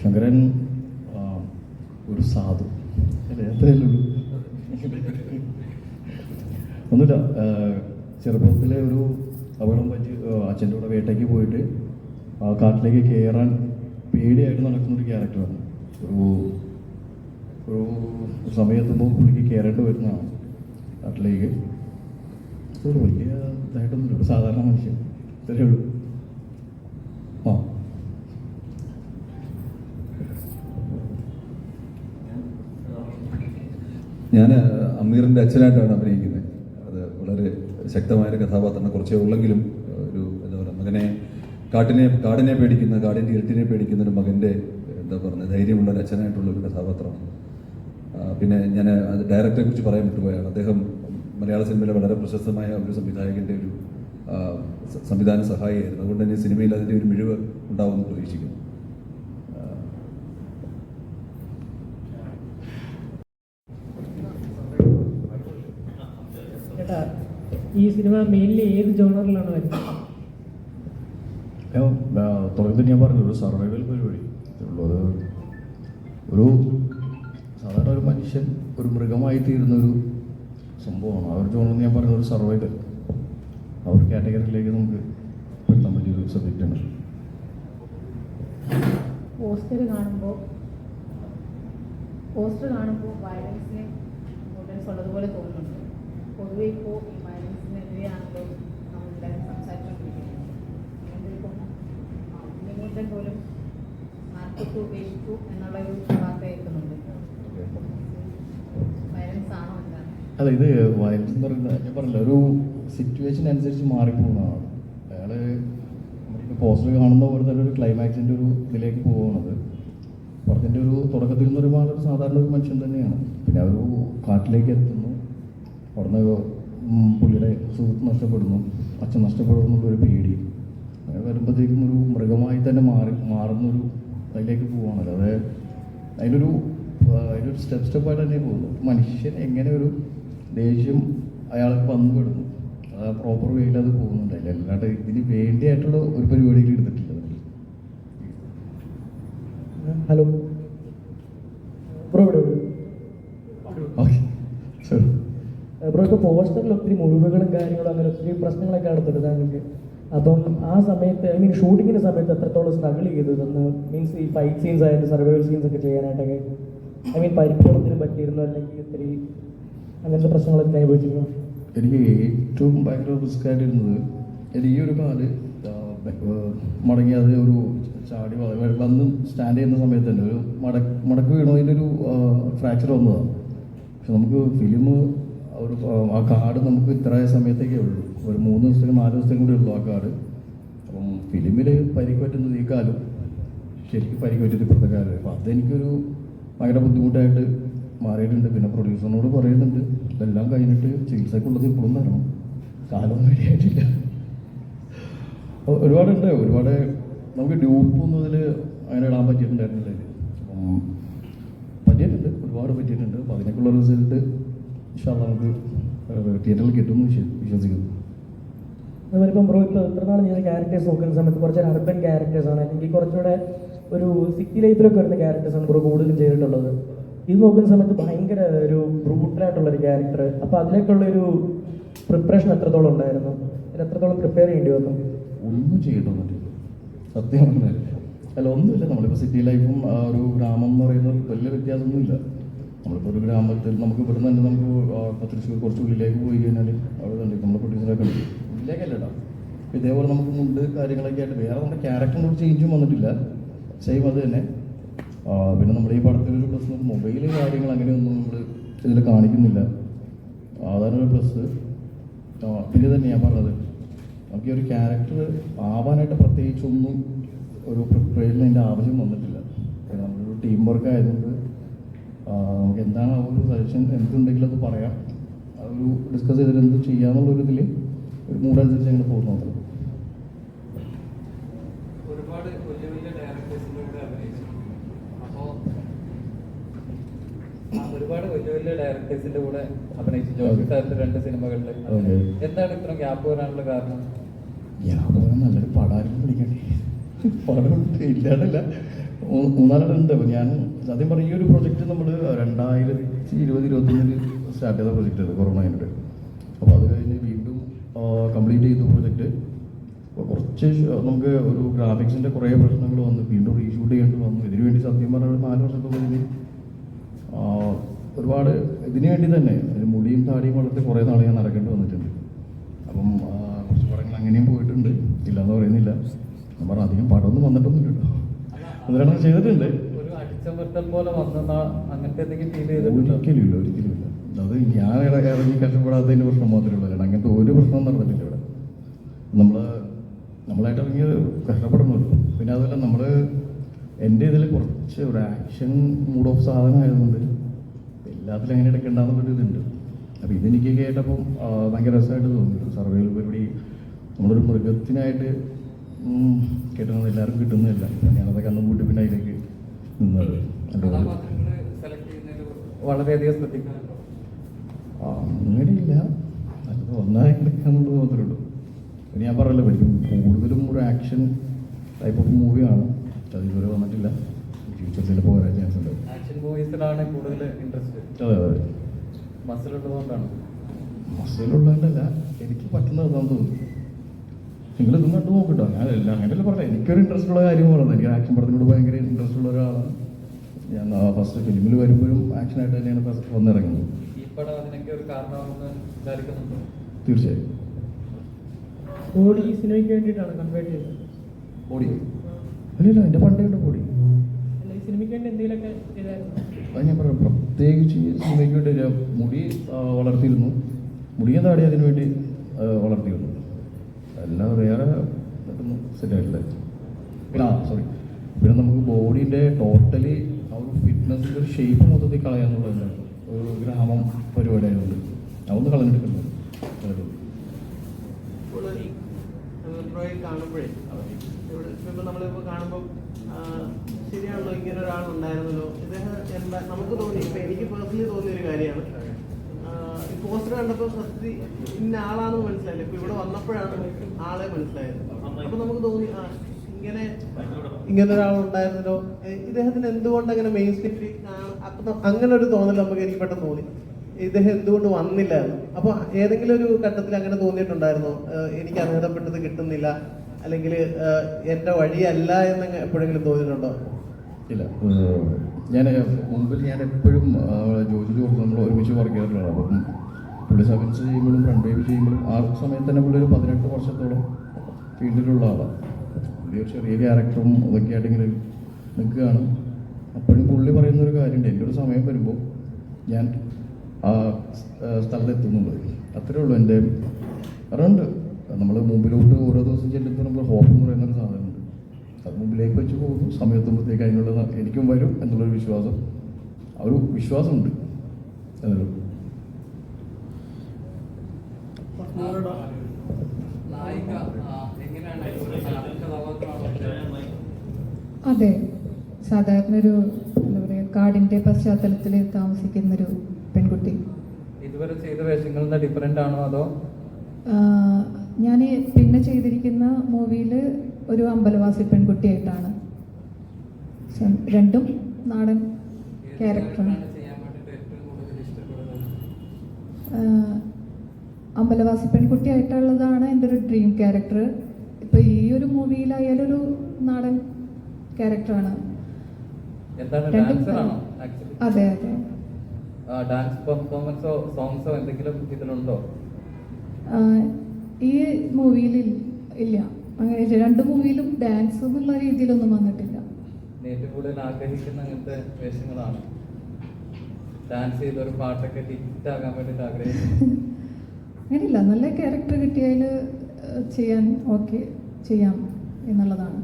ശങ്കരൻ ഒരു സാധു. അല്ലേ? ഒന്നുമില്ല ചെറുപ്പത്തിലെ ഒരു അപകടം പറ്റി അച്ഛന്റെ കൂടെ വേട്ടയ്ക്ക് പോയിട്ട് കാട്ടിലേക്ക് കയറാൻ പേടിയായിട്ട് നടക്കുന്ന ഒരു ക്യാരക്ടറാണ് ഒരു ഒരു സമയത്തുമ്പോൾ പുള്ളിക്ക് കയറേണ്ടി വരുന്നതാണ് കാട്ടിലേക്ക്. ഒരു വലിയ ഇതായിട്ടൊന്നുമില്ല. സാധാരണ മനുഷ്യൻ. ഇത്രയേ ഉള്ളൂ ആ ഞാൻ അമീറിന്റെ അച്ഛനായിട്ടാണ് അഭിനയിക്കുന്നത്. അത് വളരെ ശക്തമായ ഒരു കഥാപാത്രം കുറച്ചേ ഉള്ളെങ്കിലും ഒരു എന്താ പറയുക മകനെ കാട്ടിനെ കാടിനെ പേടിക്കുന്ന കാടിന്റെ ഇരുട്ടിനെ പേടിക്കുന്ന ഒരു മകന്റെ എന്താ പറയുക ധൈര്യമുള്ള ഒരു അച്ഛനായിട്ടുള്ള ഒരു കഥാപാത്രമാണ്. പിന്നെ ഞാൻ അത് ഡയറക്ടറെ കുറിച്ച് പറയാൻ വിട്ടുപോയാണ്. അദ്ദേഹം മലയാള സിനിമയിലെ വളരെ പ്രശസ്തമായ ഒരു സംവിധായകന്റെ ഒരു സംവിധാന സഹായിയായിരുന്നു. അതുകൊണ്ട് തന്നെ സിനിമയിൽ അതിന്റെ ഒരു മിഴിവ് ഉണ്ടാവുമെന്ന് പ്രതീക്ഷിക്കുന്നു ആ, ചേട്ടാ ഈ സിനിമ മെയിൻലി ഏത് ജോണറിലാണ് വരുന്നത്? തുടക്കത്തിൽ ഞാൻ പറഞ്ഞു ഒരു സർവൈവൽ പരിപാടി. ഇത്രേ ഉള്ളൂ. അത് ഒരു സാധാരണ ഒരു മനുഷ്യൻ ഒരു മൃഗമായി തീരുന്ന ഒരു സംഭവമാണ്. ആ ഒരു ജോണെന്ന് ഞാൻ പറഞ്ഞ ഒരു സർവൈവൽ ആ ഒരു കാറ്റഗറിയിലേക്ക് നമുക്ക് പെടുത്താൻ പറ്റിയ ഒരു സബ്ജക്റ്റാണ് പോസ്റ്റർ കാണുമ്പോൾ പോസ്റ്റർ കാണുമ്പോൾ വയലൻസിന് ഇമ്പോർട്ടൻസ് ഉള്ളതുപോലെ തോന്നുന്നുണ്ട്. പൊതുവെ ഇപ്പോൾ വയലൻസിനെതിരെയാണല്ലോ നമ്മളെല്ലാവരും സംസാരിച്ചുകൊണ്ടിരിക്കുന്നത് ഉണ്ണിമുട്ടൻ പോലും മാർക്കറ്റ് ഉപേക്ഷിച്ചു എന്നുള്ള ഒരു വാർത്ത കേൾക്കുന്നുണ്ട്. വയലൻസ് ആണോ എന്താണ്? അല്ല ഇത് വയലൻസ് എന്ന് പറയുന്നത് ഞാൻ പറഞ്ഞില്ല ഒരു സിറ്റുവേഷൻ അനുസരിച്ച് മാറിപ്പോകുന്നതാണ് അയാൾ പോസ്റ്റർ കാണുന്ന പോലെ തന്നെ ഒരു ക്ലൈമാക്സിന്റെ ഒരു ഇതിലേക്ക് പോകുന്നത് പടത്തിന്റെ ഒരു തുടക്കത്തിൽ നിന്ന് ഒരുപാട് സാധാരണ ഒരു മനുഷ്യൻ തന്നെയാണ്. പിന്നെ ഒരു കാട്ടിലേക്ക് എത്തുന്നു. അവിടുന്ന് ഉം പുള്ളിയുടെ സുഹൃത്ത് നഷ്ടപ്പെടുന്നു. അച്ഛൻ നഷ്ടപ്പെടുന്നു ഒരു പേടി. അങ്ങനെ വരുമ്പോഴത്തേക്കും ഒരു മൃഗമായി തന്നെ മാറി മാറുന്നൊരു അതിലേക്ക് പോവാണല്ലോ അതെ അതിനൊരു അതിനൊരു സ്റ്റെപ്പ് സ്റ്റെപ്പായിട്ട് തന്നെ പോകുന്നു. മനുഷ്യൻ എങ്ങനെ ഒരു ദേഷ്യം അയാൾക്ക് വന്നു പെടുന്നു അത് പ്രോപ്പർ വേയിൽ അത് പോകുന്നുണ്ട്. അതിൽ അല്ലാണ്ട് ഇതിന് വേണ്ടിയായിട്ടുള്ള ഒരു പരിപാടിയിൽ എടുത്തിട്ടില്ല ഹലോ. ബ്രോ ഇവിടെ ഓക്കെ ശരി ബ്രോ ഇപ്പോൾ പോസ്റ്ററിൽ ഒത്തിരി മുറിവുകളും കാര്യങ്ങളും അങ്ങനെ ഒത്തിരി പ്രശ്നങ്ങളൊക്കെ നടത്തുന്നുണ്ട് താങ്കൾക്ക്. അപ്പം ആ സമയത്ത് ഐ മീൻ ഷൂട്ടിങ്ങിന്റെ സമയത്ത് എത്രത്തോളം സ്ട്രഗിൾ ചെയ്തു എന്ന് മീൻസ് ഈ ഫൈറ്റ് സീൻസ് ആയാലും സർവൈവൽ സീൻസ് ഒക്കെ ചെയ്യാനായിട്ടൊക്കെ ഐ മീൻ പരിക്കുകളത്തിന് പറ്റിയിരുന്നു? അല്ലെങ്കിൽ ഒത്തിരി അങ്ങനത്തെ പ്രശ്നങ്ങളൊക്കെ അനുഭവിച്ചിരുന്നു? എനിക്ക് ഏറ്റവും ഭയങ്കര റിസ്ക് ആയിട്ടിരുന്നത് എനിക്ക് ഈ ഒരു കാൽ മടങ്ങി അത് ഒരു ചാടി വന്ന് സ്റ്റാൻഡ് ചെയ്യുന്ന സമയത്ത് തന്നെ ഒരു മടക്ക് മടക്ക് വീണതിന്റെ ഒരു ഫ്രാക്ചർ വന്നതാണ്. പക്ഷെ നമുക്ക് ഫിലിം ആ, ആ കാർഡ് നമുക്ക് ഇത്ര സമയത്തേക്കേ ഉള്ളൂ. ഒരു മൂന്ന് ദിവസത്തേക്ക് നാല് ദിവസത്തേക്കും കൂടി ഉള്ളൂ ആ കാർഡ്. അപ്പം ഫിലിമിൽ പരിക്ക് പറ്റുന്നത് ഈ കാലം ശരിക്കും പരിക്ക് പറ്റുന്നത് ഇപ്പോഴത്തെ കാലം. അപ്പം അതെനിക്കൊരു ഭയങ്കര ബുദ്ധിമുട്ടായിട്ട് മാറിയിട്ടുണ്ട്. പിന്നെ പ്രൊഡ്യൂസറിനോട് പറയുന്നുണ്ട് ഇതെല്ലാം കഴിഞ്ഞിട്ട് ചികിത്സക്കുള്ളത് ഇപ്പോഴും തരണം. കാലം റെഡിയായിട്ടില്ല ഒരുപാടുണ്ട് ഒരുപാട് നമുക്ക് ഡ്യൂപ്പൊന്നും അതിൽ അങ്ങനെ ഇടാൻ പറ്റിയിട്ടുണ്ടായിരുന്നില്ല. അപ്പം പറ്റിയിട്ടുണ്ട്. ഒരുപാട് പറ്റിയിട്ടുണ്ട്. അപ്പം അതിനൊക്കെയുള്ള റിസൾട്ട് നമുക്ക് തിയേറ്ററിൽ കിട്ടുമെന്ന് വിശ്വ- വിശ്വസിക്കുന്നു. അതുപോലെ ഇപ്പം ബ്രോ ഇപ്പോൾ ഇത്ര നാൾ ഞാൻ ക്യാരക്ടേഴ്സ് നോക്കുന്ന സമയത്ത് കുറച്ച് അർബൻ ക്യാരക്ടേഴ്സ് ആണ്? അല്ലെങ്കിൽ കുറച്ചുകൂടെ ഒരു സിറ്റി ലൈഫിലൊക്കെ വരുന്ന ക്യാരക്ടേഴ്സ് ആണ് ബ്രോ കൂടുതലും ചെയ്തിട്ടുള്ളത്? ഇത് നോക്കുന്ന സമയത്ത് ഭയങ്കര ഒരു ബ്രൂട്ടലായിട്ടുള്ള ഒരു ക്യാരക്ടർ അപ്പോൾ അതിലേക്കുള്ള ഒരു പ്രിപ്പറേഷൻ എത്രത്തോളം ഉണ്ടായിരുന്നു? അതിന് എത്രത്തോളം പ്രിപ്പയർ ചെയ്യേണ്ടി വന്നു? ഒന്നും ചെയ്തിട്ടൊന്നുമില്ല സത്യം അല്ല ഒന്നുമില്ല. നമ്മളിപ്പോൾ സിറ്റി ലൈഫും ആ ഒരു ഗ്രാമം എന്ന് പറയുന്നത് വലിയ വ്യത്യാസമൊന്നുമില്ല. നമ്മളിപ്പോൾ ഒരു ഗ്രാമത്തിൽ നമുക്ക് ഇവിടെ തന്നെ നമുക്ക് തൃശ്ശൂർ കുറച്ച് ഉള്ളിലേക്ക് പോയി കഴിഞ്ഞാൽ അവിടെ തന്നെ നമ്മളെ പ്രൊഡ്യൂസറൊക്കെ ഉണ്ട് ഉള്ളിലേക്കല്ലടാ ഇതേപോലെ നമുക്ക് മുണ്ട് കാര്യങ്ങളൊക്കെ ആയിട്ട് വേറെ നമ്മുടെ ക്യാരക്ടറിനോട് ഒരു ചേഞ്ചും വന്നിട്ടില്ല. സെയിം അത് തന്നെ. പിന്നെ നമ്മുടെ ഈ പടത്തിലൊരു പ്രശ്നം മൊബൈൽ കാര്യങ്ങൾ അങ്ങനെയൊന്നും നമ്മൾ ഇതിൽ കാണിക്കുന്നില്ല. അതാണ് ഒരു പ്ലസ് പിന്നെ തന്നെ ഞാൻ പറഞ്ഞത്. നമുക്ക് ഈ ഒരു ക്യാരക്ടർ ആവാനായിട്ട് പ്രത്യേകിച്ചൊന്നും ഒരു പ്രിപ്പറേഷൻ അതിന്റെ ആവശ്യം വന്നിട്ടില്ല. നമ്മളൊരു ടീം വർക്ക് ആയതുകൊണ്ട് എന്താണ് ആ ഒരു സജഷൻ എന്തുണ്ടെങ്കിലും അത് പറയാം. ഒരു ഡിസ്കസ് ചെയ്തിട്ട് എന്ത് ചെയ്യാന്നുള്ളൊരു ഇതിൽ ഒരു മൂടനുസരിച്ച് അങ്ങനെ പോകുന്നു ഒരുപാട് വലിയ വലിയ അഭിനയിച്ചു അപ്പോൾ ഒരുപാട് വലിയ വലിയ ഡയറക്ടേഴ്സിന്റെ കൂടെ അഭിനയിച്ചു. ജോഷി സാറിന്റെ രണ്ട് സിനിമകളിൽ എന്താണ് ഇത്ര ഗ്യാപ്പ് വരാനുള്ള കാരണം? ഗ്യാപ്പ് വരാൻ നല്ലൊരു പടാരും പിടിക്കണ്ടേ പടം ഇല്ലാണ്ടല്ല മൂ- മൂന്നാലെണ്ണുണ്ട് അപ്പോൾ ഞാൻ സത്യം പറഞ്ഞ ഈ ഒരു പ്രൊജക്റ്റ് നമ്മൾ രണ്ടായിരത്തി ഇരുപത് ഇരുപത്തൊന്നിൽ സ്റ്റാർട്ട് ചെയ്ത പ്രൊജക്റ്റ് കൊറോണ അതിനിടെ അപ്പോൾ അത് കഴിഞ്ഞ് വീണ്ടും കംപ്ലീറ്റ് ചെയ്തു പ്രൊജക്റ്റ് കുറച്ച് നമുക്ക് ഒരു ഗ്രാഫിക്സിന്റെ കുറേ പ്രശ്നങ്ങൾ വന്നു വീണ്ടും റീഷൂട്ട് ചെയ്യേണ്ടി വന്നു. ഇതിനു വേണ്ടി സത്യം പറഞ്ഞാൽ നാല് വർഷത്തോളം ഒരുപാട് ഇതിനു വേണ്ടി തന്നെ മുടിയും താടിയും വളർത്തി കുറേ നാൾ ഞാൻ നടക്കേണ്ടി വന്നിട്ടുണ്ട്. അപ്പം കുറച്ച് പടങ്ങൾ അങ്ങനെയും പോയിട്ടുണ്ട്. ഇല്ലയെന്ന് പറയുന്നില്ല. നമ്മൾ അധികം പടമൊന്നും വന്നിട്ടൊന്നുമില്ല അതിലാണ് ചെയ്തിട്ടുണ്ട്. ഒരു അടിച്ചമർത്തൽ പോലെ വന്ന അങ്ങനത്തെ എന്തെങ്കിലും ഫീൽ ചെയ്തിട്ടുണ്ടോ? ഒരിക്കലും ഇല്ല ഒരിക്കലും ഇല്ല അത് ഞാൻ ഇറങ്ങി കഷ്ടപ്പെടാത്തതിന്റെ പ്രശ്നം മാത്രമേ ഉള്ളൂ. അങ്ങനത്തെ ഒരു പ്രശ്നവും നടന്നിട്ടില്ല ഇവിടെ. നമ്മൾ നമ്മളായിട്ട് ഇറങ്ങി കഷ്ടപ്പെടുന്നുള്ളൂ പിന്നെ അതുപോലെ നമ്മൾ എന്റെ ഇതിൽ കുറച്ച് ഒരു ആക്ഷൻ മൂഡ് ഓഫ് സാധനം ആയതുകൊണ്ട് എല്ലാത്തിലും എങ്ങനെ ഉണ്ടാകുന്നൊരു ഇതുണ്ട്. അപ്പോൾ ഇതെനിക്ക് കേട്ടപ്പം ഭയങ്കര രസമായിട്ട് തോന്നി സർവൈവൽ പരിപാടി നമ്മളൊരു മൃഗത്തിനായിട്ട് കിട്ടുന്നത് എല്ലാവർക്കും കിട്ടുന്നില്ല ഞാനതൊക്കെ അന്ന് കൂട്ടി പിന്നെ അതിലേക്ക് നിന്നത്. വളരെയധികം ശ്രദ്ധിക്കാറുണ്ടോ. അങ്ങനെയില്ല. അത് ഒന്നായി എടുക്കാന്നുള്ളത് മാത്രമേ ഉള്ളൂ. പിന്നെ ഞാൻ പറയല്ലോ പഠിക്കും കൂടുതലും ഒരു ആക്ഷൻ ടൈപ്പ് ഓഫ് മൂവിയാണ് അത് ഇതുവരെ വന്നിട്ടില്ല. ഫ്യൂച്ചർ ചിലപ്പോൾ വരാൻ ചാൻസ് ഉണ്ട്. ആക്ഷൻ മൂവീസിലാണ് കൂടുതൽ ഇൻട്രസ്റ്റ് അതെ അതെ. മസിൽ ഉള്ളതുകൊണ്ടാണ്. മസിലുള്ളതല്ല എനിക്ക് പറ്റുന്നത് അതാന്ന് തോന്നുന്നു. നിങ്ങൾ ഇതും കണ്ടു നോക്കട്ടോ. ഞാൻ എല്ലാം അങ്ങനെയല്ല പറഞ്ഞത് എനിക്കൊരു ഇൻട്രസ്റ്റ് ഉള്ള കാര്യം പറയുന്നത് എനിക്ക് ആക്ഷൻ പടത്തിനോട് ഭയങ്കര ഇൻട്രസ്റ്റ് ഉള്ള ഒരാളാണ്. ഞാൻ ഫസ്റ്റ് ഫിലിമിൽ വരുമ്പോഴും ആക്ഷനായിട്ട് തന്നെയാണ് ഫസ്റ്റ് വന്നിറങ്ങുന്നത്. തീർച്ചയായും. ബോഡി ഈ സിനിമയ്ക്ക് വേണ്ടിയിട്ടാണ് കൺവേർട്ട് ചെയ്തത്. ബോഡി അല്ലല്ല എന്റെ പണ്ടേ ഉണ്ട് ബോഡി അല്ല ഈ സിനിമയ്ക്ക് വേണ്ടി എന്തെങ്കിലുമൊക്കെ ചെയ്തായിരുന്നു. അത് ഞാൻ പറയാം പ്രത്യേകിച്ച് സിനിമയ്ക്ക് വേണ്ടി മുടി വളർത്തിയിരുന്നു. മുടിയും താടി അതിനു വേണ്ടി ആ, വളർത്തിയിരുന്നു. അല്ലാതെ വേറെ പെട്ടെന്ന് സെറ്റായിട്ടില്ല പിന്നെ ആ സോറി പിന്നെ നമുക്ക് ബോഡീന്റെ ടോട്ടലി ആ ഒരു ഫിറ്റ്നസിന്റെ ഒരു ഷേപ്പ് മൊത്തത്തിൽ കളയാന്നുള്ളതല്ല ഒരു ഗ്രാമം പരിപാടി ആയതുകൊണ്ട്. അതൊന്ന് ബ്രോയിൽ കാണുമ്പോഴേ ഇവിടെ നമ്മളിപ്പോൾ കാണുമ്പോൾ ശരിയാണല്ലോ ഇങ്ങനെ ഒരാളുണ്ടായിരുന്നല്ലോ. ഇദ്ദേഹം എന്താ നമുക്ക് തോന്നി ഇപ്പം എനിക്ക് പേഴ്സണലി തോന്നിയ ഒരു കാര്യമാണ്. ഈ പോസ്റ്റർ കണ്ടപ്പോൾ സത്യത്തിൽ ഇന്ന ആളാണെന്ന് മനസ്സിലായില്ല. വന്നപ്പോഴാണ് ആളെ മനസ്സിലായത്. അപ്പൊ നമുക്ക് തോന്നി ആ ഇങ്ങനെ ഇങ്ങനെ ഒരാളുണ്ടായിരുന്നല്ലോ ഇദ്ദേഹത്തിന് എന്തുകൊണ്ട് അങ്ങനെ മെയിൻ സ്ട്രീറ്റിൽ അപ്പം അങ്ങനെ ഒരു തോന്നൽ നമുക്ക് എനിക്ക് പെട്ടെന്ന് തോന്നി. ഇദ്ദേഹം എന്തുകൊണ്ട് വന്നില്ല അപ്പൊ ഏതെങ്കിലും ഒരു ഘട്ടത്തിൽ അങ്ങനെ തോന്നിയിട്ടുണ്ടായിരുന്നോ? എനിക്ക് അർഹതപ്പെട്ടത് കിട്ടുന്നില്ല അല്ലെങ്കിൽ എന്റെ വഴിയല്ല എന്ന് എപ്പോഴെങ്കിലും തോന്നിയിട്ടുണ്ടോ? ഇല്ല. ഞാൻ മുമ്പിൽ ഞാൻ എപ്പോഴും ജോലി ജോർജ് നമ്മൾ ഒരുമിച്ച് വർക്ക് ചെയ്തിട്ടുള്ളതാണ് അപ്പം പുള്ളി സർവീസ് ചെയ്യുമ്പോഴും ഫ്രണ്ട് വേവ് ചെയ്യുമ്പോഴും ആ സമയത്ത് തന്നെ പുള്ളി ഒരു പതിനെട്ട് വർഷത്തോളം ഫീൽഡിലുള്ള ആളാണ്. പുള്ളി ഒരു ചെറിയ ക്യാരക്ടറും അതൊക്കെ ആയിട്ട് ഇങ്ങനെ നിൽക്കുകയാണ്. അപ്പോഴും പുള്ളി പറയുന്ന ഒരു കാര്യമുണ്ട് എന്റെ ഒരു സമയം വരുമ്പോൾ ഞാൻ ആ സ്ഥലത്തെത്തുന്നുണ്ട്. അത്രേ ഉള്ളൂ എന്റെ അറിവുണ്ട്. നമ്മൾ മുമ്പിലോട്ട് ഓരോ ദിവസം ചെല്ലുമ്പോൾ നമ്മൾ ഹോപ്പ് എന്ന് പറയുന്ന ഒരു സാധനമുണ്ട്. അത് മുമ്പിലേക്ക് വെച്ച് പോകുന്നു സമയത്തുമ്പോഴത്തേക്ക് അതിനുള്ള എനിക്കും വരും എന്നുള്ളൊരു വിശ്വാസം ആ ഒരു വിശ്വാസമുണ്ട്. അതേ അതെ സാധാരണ ഒരു എന്താ പറയുക കാടിന്റെ പശ്ചാത്തലത്തിൽ താമസിക്കുന്ന ഒരു പെൺകുട്ടി. ഇതുവരെ ചെയ്ത വേഷങ്ങളിൽ ഡിഫറെന്റ് ആണോ അതോ? ഞാൻ പിന്നെ ചെയ്തിരിക്കുന്ന മൂവിയിൽ ഒരു അമ്പലവാസി പെൺകുട്ടിയായിട്ടാണ്. രണ്ടും നാടൻ ക്യാരക്ടറാണ് ചെയ്യാൻ വേണ്ടിയിട്ട് ഏറ്റവും കൂടുതൽ ഇഷ്ടപ്പെടുന്നത് ആഹ് അമ്പലവാസി പെൺകുട്ടിയായിട്ടുള്ളതാണ് എന്റെ ഒരു ഡ്രീം ക്യാരക്ടർ ഇപ്പോൾ ഈ ഒരു മൂവിയിലായാലും ഒരു നാടൻ ക്യാരക്ടറാണ് അതെ അതെ. ഡാൻസ് പെർഫോമൻസോ സോങ്സോ എന്തെങ്കിലും ഇതിലുണ്ടോ? ഈ മൂവിയിൽ ഇല്ല. അങ്ങനെ രണ്ട് മൂവിയിലും ഡാൻസ് എന്നുള്ള രീതിയിലൊന്നും വന്നിട്ടില്ല. ഏറ്റവും കൂടുതൽ ആഗ്രഹിക്കുന്ന അങ്ങനത്തെ വേഷങ്ങളാണ്. ഡാൻസ് ചെയ്ത ഒരു പാട്ടൊക്കെ ഹിറ്റ് ആകാൻ വേണ്ടിയിട്ട് ആഗ്രഹിക്കുന്നു. അങ്ങനെയില്ല. നല്ല ക്യാരക്ടർ കിട്ടിയാൽ ചെയ്യാൻ ഓക്കെ ചെയ്യാം എന്നുള്ളതാണ്.